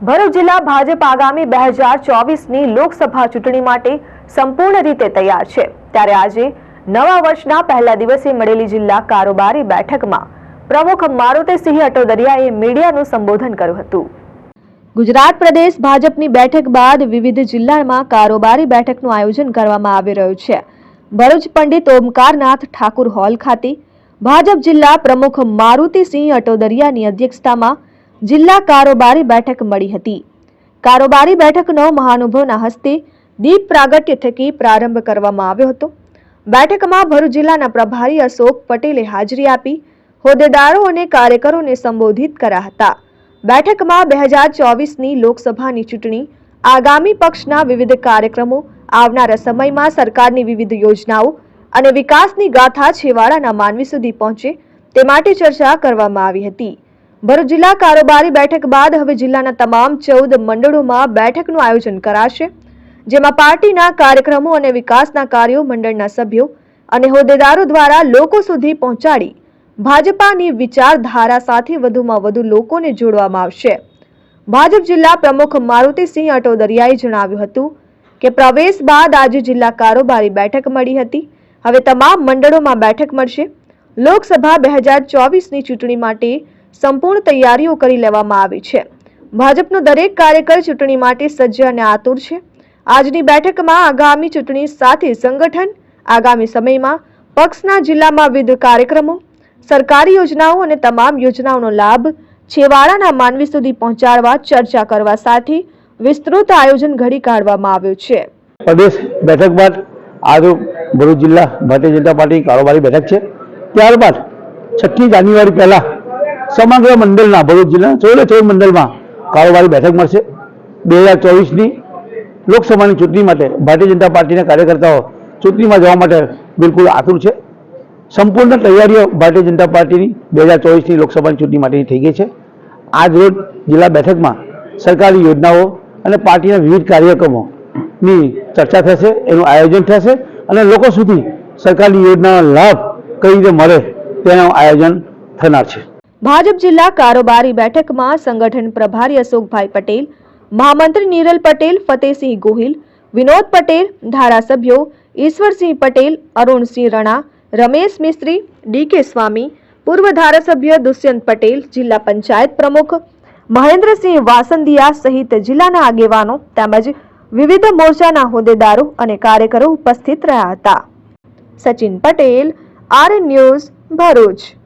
ભરૂચ જિલ્લા ભાજપ આગામી બે હજાર ચોવીસની લોકસભા ચૂંટણી માટે સંપૂર્ણ રીતે તૈયાર છે. ત્યારે આજે નવા વર્ષના પહેલા દિવસે મળેલી જિલ્લા કારોબારી બેઠકમાં પ્રમુખ મારુતિસિંહ અટોદરિયાએ મીડિયાનું સંબોધન કર્યું હતું. ગુજરાત પ્રદેશ ભાજપની બેઠક બાદ વિવિધ જિલ્લામાં કારોબારી બેઠકનું આયોજન કરવામાં આવી રહ્યું છે. ભરૂચ પંડિત ઓમકારનાથ ઠાકુર હોલ ખાતે ભાજપ જિલ્લા પ્રમુખ મારુતિસિંહ અટોદરિયાની અધ્યક્ષતામાં જિલ્લા કારોબારી બેઠક મળી હતી. કારોબારી બેઠકનો મહાનુભાવના હસ્તે દીપ પ્રાગટ્ય થકી પ્રારંભ કરવામાં આવ્યો હતો. બેઠકમાં ભરૂચ જિલ્લાના પ્રભારી અશોક પટેલે હાજરી આપી હોદ્દેદારો અને કાર્યકરોને સંબોધિત કર્યા હતા. બેઠકમાં બે હજાર ચોવીસની લોકસભાની ચૂંટણી, આગામી પક્ષના વિવિધ કાર્યક્રમો, આવનારા સમયમાં સરકારની વિવિધ યોજનાઓ અને વિકાસની ગાથા છેવાડાના માનવી સુધી પહોંચે તે માટે ચર્ચા કરવામાં આવી હતી. ભરૂચ જિલ્લા કારોબારી બેઠક બાદ હવે જિલ્લાના તમામ ચૌદ મંડળોમાં બેઠકનું આયોજન કરાશે, જેમાં પાર્ટીના કાર્યક્રમો અને વિકાસના કાર્યો મંડળના સભ્યો અને હોદ્દેદારો દ્વારા લોકો સુધી પહોંચાડી ભાજપાની વિચારધારા સાથે વધુમાં વધુ લોકોને જોડવામાં આવશે. ભાજપ જિલ્લા પ્રમુખ મારુતિસિંહ અટોદરિયાએ જણાવ્યું હતું કે પ્રવેશ બાદ આજે જિલ્લા કારોબારી બેઠક મળી હતી. હવે તમામ મંડળોમાં બેઠક મળશે. લોકસભા બે હજાર ચોવીસની ચૂંટણી માટે સંપૂર્ણ તૈયારીઓ કરી લેવામાં આવી છે. ભાજપનો દરેક કાર્યકર ચૂંટણી માટે સજ્જ અને આતુર છે. આજની બેઠકમાં આગામી ચૂંટણી સાથે સંગઠન, આગામી સમયમાં પક્ષના જિલ્લામાં વિવિધ કાર્યક્રમો, સરકારી યોજનાઓ અને તમામ યોજનાઓનો લાભ છેવાડાના માનવી સુધી પહોંચાડવા, ચર્ચા કરવા સાથે વિસ્તૃત આયોજન ઘડી કાઢવામાં આવ્યું છે. પ્રદેશ બેઠક બાદ આજ ભરૂચ જિલ્લા ભારતીય જનતા પાર્ટી કારોબારી બેઠક છે. ત્યારબાદ છઠ્ઠી જાન્યુઆરી પહેલા સમગ્ર મંડળના ભરૂચ જિલ્લા ચૌદે ચૌદ મંડળમાં કારોબારી બેઠક મળશે. બે હજાર ચોવીસની લોકસભાની ચૂંટણી માટે ભારતીય જનતા પાર્ટીના કાર્યકર્તાઓ ચૂંટણીમાં જવા માટે બિલકુલ આતુર છે. સંપૂર્ણ તૈયારીઓ ભારતીય જનતા પાર્ટીની બે હજાર ચોવીસની લોકસભાની ચૂંટણી માટેની થઈ ગઈ છે. આજ રોજ જિલ્લા બેઠકમાં સરકારી યોજનાઓ અને પાર્ટીના વિવિધ કાર્યક્રમોની ચર્ચા થશે, એનું આયોજન થશે અને લોકો સુધી સરકારની યોજનાનો લાભ કઈ રીતે મળે તેનું આયોજન થનાર છે. ભાજપ જિલ્લા કારોબારી બેઠકમાં સંગઠન પ્રભારી અશોકભાઈ પટેલ, મહામંત્રી નીરલ પટેલ, ફતેહસિંહ ગોહિલ, વિનોદ પટેલ, ધારાસભ્યો ઈશ્વરસિંહ પટેલ, અરુણસિંહ રણા, રમેશ મિસ્ત્રી ડીકે સ્વામી, પૂર્વ ધારાસભ્ય દુષ્યંત પટેલ, જિલ્લા પંચાયત પ્રમુખ, મહેન્દ્રસિંહ વાસંદિયા સહિત જિલ્લાના આગેવાનો તેમજ વિવિધ મોરચાના હોદ્દેદારો અને કાર્યકરો ઉપસ્થિત રહ્યા હતા. Sachin Patel R news Bharuch.